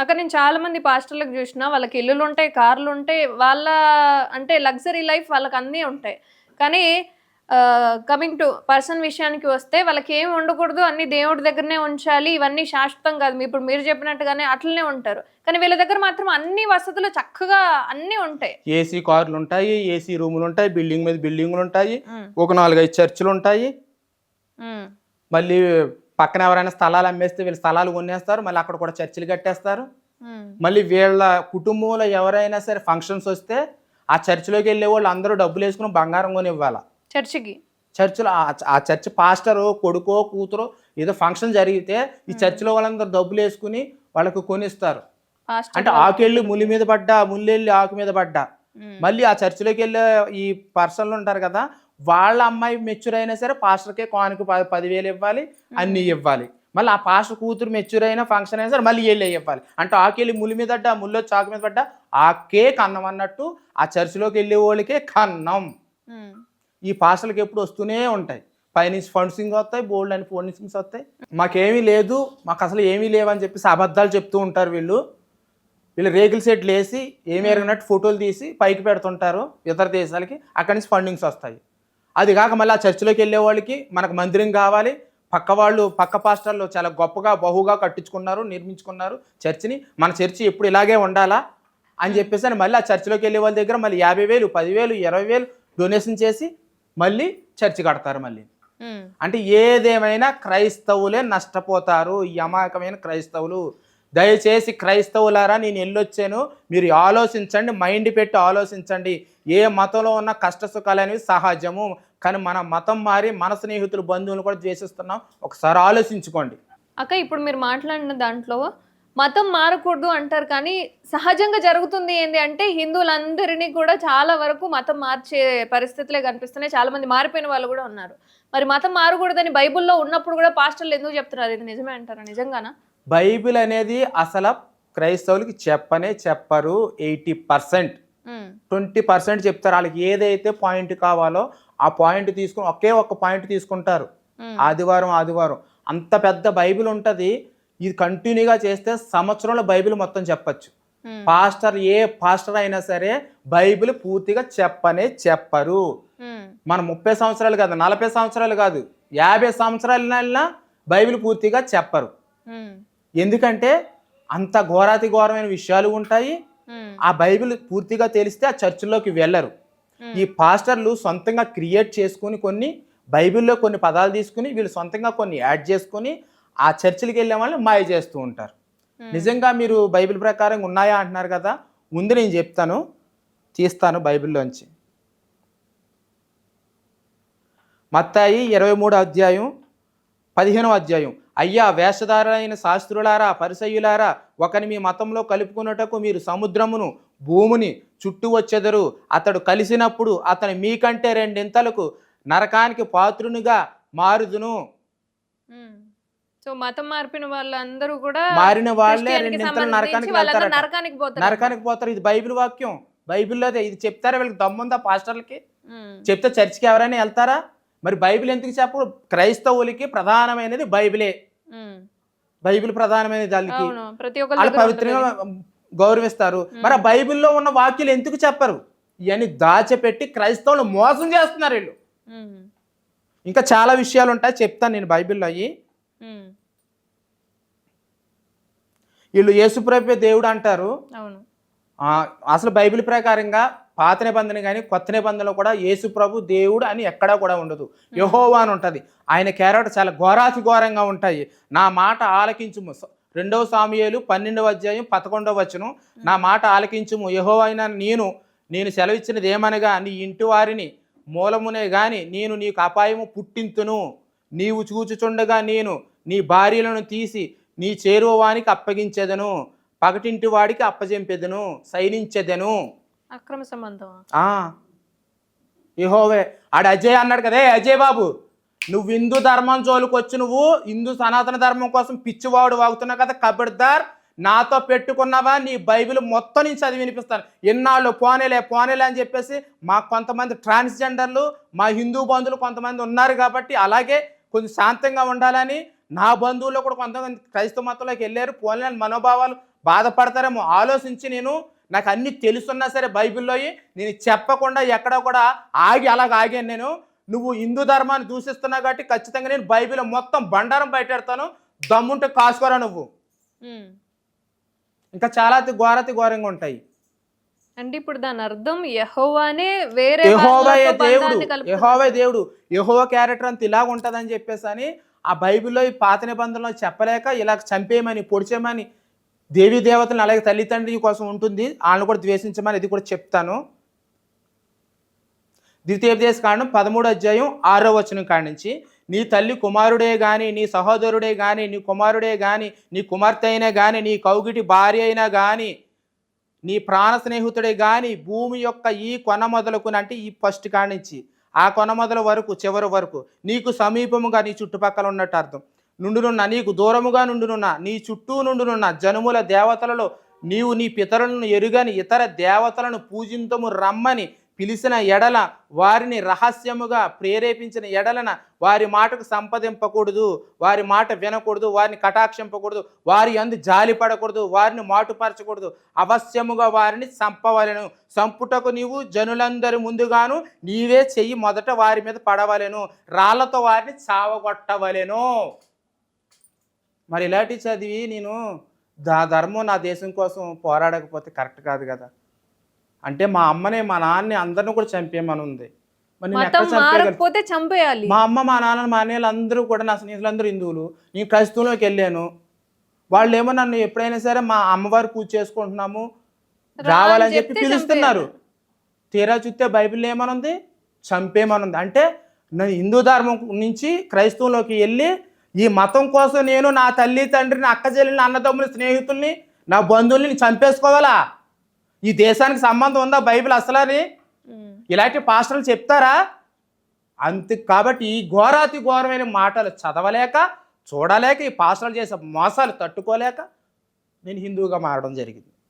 అక్కడ నేను చాలా మంది పాస్టర్లకు చూసిన వాళ్ళకి ఇల్లులు ఉంటాయి కార్లు ఉంటాయి వాళ్ళ అంటే లగ్జరీ లైఫ్ వాళ్ళకి అన్నీ ఉంటాయి. కానీ కమింగ్ టు పర్సన్ విషయానికి వస్తే వాళ్ళకి ఏం ఉండకూడదు అన్ని దేవుడి దగ్గరనే ఉంచాలి ఇవన్నీ శాశ్వతం కాదు. ఇప్పుడు మీరు చెప్పినట్టుగానే అట్లనే ఉంటారు. కానీ వీళ్ళ దగ్గర మాత్రం అన్ని వసతులు చక్కగా అన్నీ ఉంటాయి. ఏసీ కార్లు ఉంటాయి ఏసీ రూములు ఉంటాయి బిల్డింగ్ మీద బిల్డింగులు ఉంటాయి ఒక నాలుగైదు చర్చిలు ఉంటాయి. మళ్ళీ పక్కన ఎవరైనా స్థలాలు అమ్మేస్తే వీళ్ళు స్థలాలు కొనేస్తారు మళ్ళీ అక్కడ కూడా చర్చిలు కట్టేస్తారు. మళ్ళీ వీళ్ళ కుటుంబంలో ఎవరైనా సరే ఫంక్షన్స్ వస్తే ఆ చర్చిలోకి వెళ్ళే వాళ్ళు అందరూ డబ్బులు వేసుకుని బంగారం కొని ఇవ్వాలి చర్చికి. చర్చిలో ఆ- చర్చ్ పాస్టరు కొడుకో కూతురో ఏదో ఫంక్షన్ జరిగితే ఈ చర్చిలో వాళ్ళందరూ డబ్బులు వేసుకుని వాళ్ళకు కొనిస్తారు. అంటే ఆకెళ్ళి ములి మీద పడ్డా ముళ్ళెళ్ళి ఆకు మీద పడ్డా? మళ్ళీ ఆ చర్చిలోకి వెళ్ళే ఈ పర్సన్లు ఉంటారు కదా వాళ్ళ అమ్మాయి మెచ్యూర్ అయినా సరే పాస్టర్కే కానుక ప- పదివేలు ఇవ్వాలి అన్నీ ఇవ్వాలి. మళ్ళీ ఆ పాస్టర్ కూతురు మెచ్యూర్ అయినా ఫంక్షన్ అయినా సరే మళ్ళీ వెళ్ళి ఇవ్వాలి. అంటే ఆకెళ్ళి ములి మీద పడ్డా ముల్లో చాకు మీద పడ్డా ఆకే కన్నం అన్నట్టు ఆ చర్చిలోకి వెళ్ళే వాళ్ళకే కన్నం. ఈ పాస్టర్లకు ఎప్పుడు వస్తూనే ఉంటాయి. పైనుంచి ఫండ్సింగ్ వస్తాయి బోల్డ్ అని ఫండ్సింగ్స్ వస్తాయి. మాకేమీ లేదు మాకు అసలు ఏమీ లేవని చెప్పేసి అబద్ధాలు చెప్తూ ఉంటారు వీళ్ళు. వీళ్ళు రేకుల సెట్లు వేసి ఏమి ఎరగినట్టు ఫోటోలు తీసి పైకి పెడుతుంటారు ఇతర దేశాలకి. అక్కడి నుంచి ఫండింగ్స్ వస్తాయి. అది కాక మళ్ళీ ఆ చర్చిలోకి వెళ్ళే వాళ్ళకి మనకు మందిరం కావాలి. పక్క వాళ్ళు పక్క పాస్టర్లు చాలా గొప్పగా బహుగా కట్టించుకున్నారు నిర్మించుకున్నారు చర్చిని. మన చర్చి ఎప్పుడు ఇలాగే ఉండాలా అని చెప్పేసి అని మళ్ళీ ఆ చర్చిలోకి వెళ్ళే వాళ్ళ దగ్గర మళ్ళీ యాభై వేలు పదివేలు ఇరవై వేలు డొనేషన్ చేసి మళ్ళీ చర్చి కడతారు మళ్ళీ. అంటే ఏదేమైనా క్రైస్తవులే నష్టపోతారు. ఈ అమాయకమైన క్రైస్తవులు. దయచేసి క్రైస్తవులారా నేను వెళ్ళొచ్చాను మీరు ఆలోచించండి మైండ్ పెట్టి ఆలోచించండి. ఏ మతంలో ఉన్న కష్ట సుఖాలు అనేవి సహజము. కానీ మన మతం మారి మన స్నేహితులు బంధువులు కూడా ద్వేషిస్తున్నాం. ఒకసారి ఆలోచించుకోండి. అక్క ఇప్పుడు మీరు మాట్లాడిన దాంట్లో మతం మారకూడదు అంటారు కానీ సహజంగా జరుగుతుంది ఏంటి అంటే హిందువులందరినీ కూడా చాలా వరకు మతం మార్చే పరిస్థితులే కనిపిస్తున్నాయి. చాలా మంది మారిపోయిన వాళ్ళు కూడా ఉన్నారు. మరి మతం మారకూడదని బైబిల్లో ఉన్నప్పుడు కూడా పాస్టర్లు ఎందుకు చెప్తున్నారు? ఇది నిజమే అంటారా? నిజంగానా? బైబిల్ అనేది అసలు క్రైస్తవులకి చెప్పనే చెప్పరు. Eighty percent. ట్వంటీ పర్సెంట్ చెప్తారు. వాళ్ళకి ఏదైతే పాయింట్ కావాలో ఆ పాయింట్ తీసుకుని ఒకే ఒక్క పాయింట్ తీసుకుంటారు. ఆదివారం ఆదివారం. అంత పెద్ద బైబిల్ ఉంటుంది. ఇది కంటిన్యూగా చేస్తే సంవత్సరంలో బైబిల్ మొత్తం చెప్పచ్చు. పాస్టర్ ఏ పాస్టర్ అయినా సరే బైబిల్ పూర్తిగా చెప్పనే చెప్పరు. మన ముప్పై సంవత్సరాలు కాదు నలభై సంవత్సరాలు కాదు యాభై సంవత్సరాలైనా బైబిల్ పూర్తిగా చెప్పరు. ఎందుకంటే అంత ఘోరాతి ఘోరమైన విషయాలు ఉంటాయి. ఆ బైబిల్ పూర్తిగా తెలిస్తే ఆ చర్చిలోకి వెళ్ళరు. ఈ పాస్టర్లు సొంతంగా క్రియేట్ చేసుకుని కొన్ని బైబిల్లో కొన్ని పదాలు తీసుకుని వీళ్ళు సొంతంగా కొన్ని యాడ్ చేసుకుని ఆ చర్చిలకు వెళ్ళే వాళ్ళు మాయ చేస్తూ ఉంటారు. నిజంగా మీరు బైబిల్ ప్రకారం ఉన్నాయా అంటున్నారు కదా? ముందు నేను చెప్తాను. తీస్తాను బైబిల్లోంచి. మత్తాయి ఇరవై మూడో అధ్యాయం పదిహేనవ అధ్యాయం. అయ్యా వేషధారులైన శాస్త్రులారా పరిసయ్యులారా ఒకని మీ మతంలో కలుపుకున్నటకు మీరు సముద్రమును భూమిని చుట్టూ వచ్చెదరు. అతడు కలిసినప్పుడు అతను మీకంటే రెండింతలకు నరకానికి పాత్రునిగా మారుదును. సో మతం మార్పిన వాళ్ళందరూ కూడా మారిన వాళ్ళే రెండింతలు నరకానికి నరకానికి పోతారు నరకానికి పోతారు. ఇది బైబిల్ వాక్యం. బైబిల్లో. ఇది చెప్తారా? వీళ్ళకి దమ్ముందా పాస్టర్లకి? చెప్తే చర్చికి ఎవరైనా వెళ్తారా? మరి బైబిల్ ఎందుకు చెప్పు క్రైస్తవులకి ప్రధానమైనది బైబిలే. బైబిల్ అవును ప్రతి వాళ్ళు పవిత్రంగా గౌరవిస్తారు. మరి ఆ బైబిల్లో ఉన్న వాక్యాలు ఎందుకు చెప్పరు? ఇవన్నీ దాచిపెట్టి క్రైస్తవులు మోసం చేస్తున్నారు వీళ్ళు. ఇంకా చాలా విషయాలు ఉంటాయి చెప్తాను నేను బైబిల్లో అయ్యి. వీళ్ళు యేసుప్రభు దేవుడు అంటారు. అసలు బైబిల్ ప్రకారంగా పాత నిబంధన కానీ కొత్త నిబంధనలో కూడా యేసు ప్రభు దేవుడు అని ఎక్కడా కూడా ఉండదు. యహోవా అని ఉంటుంది. ఆయన క్యారెక్టర్ చాలా ఘోరాతి ఘోరంగా ఉంటాయి. నా మాట ఆలకించుము. రెండవ సామియేలు పన్నెండవ అధ్యాయం పదకొండవ వచనం. నా మాట ఆలకించుము. యహోవా నేను నేను సెలవిచ్చినది ఏమనగా నీ ఇంటి వారిని మూలమునే గాని నేను నీకు అపాయము పుట్టింతును. నీవు చూచుచుండగా నేను నీ భార్యలను తీసి నీ చేరువవానికి అప్పగించెదను. పగటింటి వాడికి అప్పజెంపెదను. సైనించెదను అక్రమ సంబంధం ఆ. ఆడు అజయ్ అన్నాడు కదే అజయ్ బాబు నువ్వు హిందూ ధర్మం జోలికొచ్చి నువ్వు హిందూ సనాతన ధర్మం కోసం పిచ్చివాడు వాగుతున్నావు కదా కబడ్దార్ నాతో పెట్టుకున్నావా నీ బైబిల్ మొత్తం నేను చదివి వినిపిస్తాను. ఎన్నాళ్ళు పోనేలే పోనేలే అని చెప్పేసి మా కొంతమంది ట్రాన్స్జెండర్లు మా హిందూ బంధువులు కొంతమంది ఉన్నారు కాబట్టి అలాగే కొంచెం శాంతంగా ఉండాలని నా బంధువుల్లో కూడా కొంతమంది క్రైస్తవ మతంలోకి వెళ్ళారు. పోలేని మనోభావాలు బాధపడతారేమో ఆలోచించి నేను నాకు అన్ని తెలుసున్నా సరే బైబిల్లోయి నేను చెప్పకుండా ఎక్కడ కూడా ఆగి అలాగ ఆగాను నేను. నువ్వు హిందూ ధర్మాన్ని దూషిస్తున్నావు కాబట్టి ఖచ్చితంగా నేను బైబిల్ మొత్తం బండారం బయటెడతాను దమ్ముంటే కాసుకోరా నువ్వు. ఇంకా చాలా ఘోరతి ఘోరంగా ఉంటాయి. అంటే ఇప్పుడు దాని అర్థం యహోవానే వేరే యెహోవాయే దేవుడు. యెహోవా దేవుడు. యెహోవా క్యారెక్టర్ అంత ఇలాగ ఉంటుందని చెప్పేసి అని ఆ బైబిల్లో ఈ పాత నిబంధనలో చెప్పలేక ఇలా చంపేయమని పొడిచేయమని దేవీ దేవతలను అలాగే తల్లిదండ్రి కోసం ఉంటుంది. వాళ్ళని కూడా ద్వేషించమని ఇది కూడా చెప్తాను. ద్వితీయోపదేశ కాండం పదమూడు అధ్యాయం ఆరో వచనం కాడి నుంచి నీ తల్లి కుమారుడే కానీ నీ సహోదరుడే కానీ నీ కుమారుడే కానీ నీ కుమార్తె అయినా కానీ నీ కౌగిటి భార్య అయినా కానీ నీ ప్రాణ స్నేహితుడే కానీ భూమి యొక్క ఈ కొన మొదలుకుని అంటే ఈ ఫస్ట్ కాడి నుంచి ఆ కొన మొదల వరకు చివరి వరకు నీకు సమీపముగా నీ చుట్టుపక్కల ఉన్నట్టు అర్థం. నుండునున్న నీకు దూరముగా నుండునున్న నీ చుట్టూ నుండునున్న జనుముల దేవతలలో నీవు నీ పితరులను ఎరుగని ఇతర దేవతలను పూజింతము రమ్మని పిలిచిన ఎడల వారిని రహస్యముగా ప్రేరేపించిన ఎడలన వారి మాటకు సంపదింపకూడదు వారి మాట వినకూడదు వారిని కటాక్షింపకూడదు వారి అందు జాలి పడకూడదు వారిని మాటుపరచకూడదు. అవశ్యముగా వారిని చంపవలెను. సంపుటకు నీవు జనులందరి ముందుగాను నీవే చెయ్యి మొదట వారి మీద పడవలెను. రాళ్ళతో వారిని చావగొట్టవలెను. మరి ఇలాంటి చదివి నేను దా ధర్మం నా దేశం కోసం పోరాడకపోతే కరెక్ట్ కాదు కదా. అంటే మా అమ్మని మా నాన్నని అందరిని కూడా చంపేయమని ఉంది. మరి మారకపోతే చంపేయాలి. మా అమ్మ మా నాన్న మా అన్నయ్యలు అందరూ కూడా నా స్నేహితులందరూ హిందువులు. నేను క్రైస్తవంలోకి వెళ్ళాను. వాళ్ళు ఏమో నన్ను ఎప్పుడైనా సరే మా అమ్మవారు పూజ చేసుకుంటున్నాము రావాలని చెప్పి పిలుస్తున్నారు. తీరా చూస్తే బైబిల్ ఏమనుంది? చంపేమనుంది అంటే నేను హిందూ ధర్మం నుంచి క్రైస్తవంలోకి వెళ్ళి ఈ మతం కోసం నేను నా తల్లి తండ్రిని అక్క చెల్లిని అన్నదమ్ముని స్నేహితుల్ని నా బంధువుల్ని చంపేసుకోవాలా? ఈ దేశానికి సంబంధం ఉందా బైబిల్ అసలని. ఇలాంటి పాస్టర్లు చెప్తారా? అంతే కాబట్టి ఈ ఘోరాతి ఘోరమైన మాటలు చదవలేక చూడలేక ఈ పాస్టర్లు చేసే మోసాలు తట్టుకోలేక నేను హిందువుగా మారడం జరిగింది.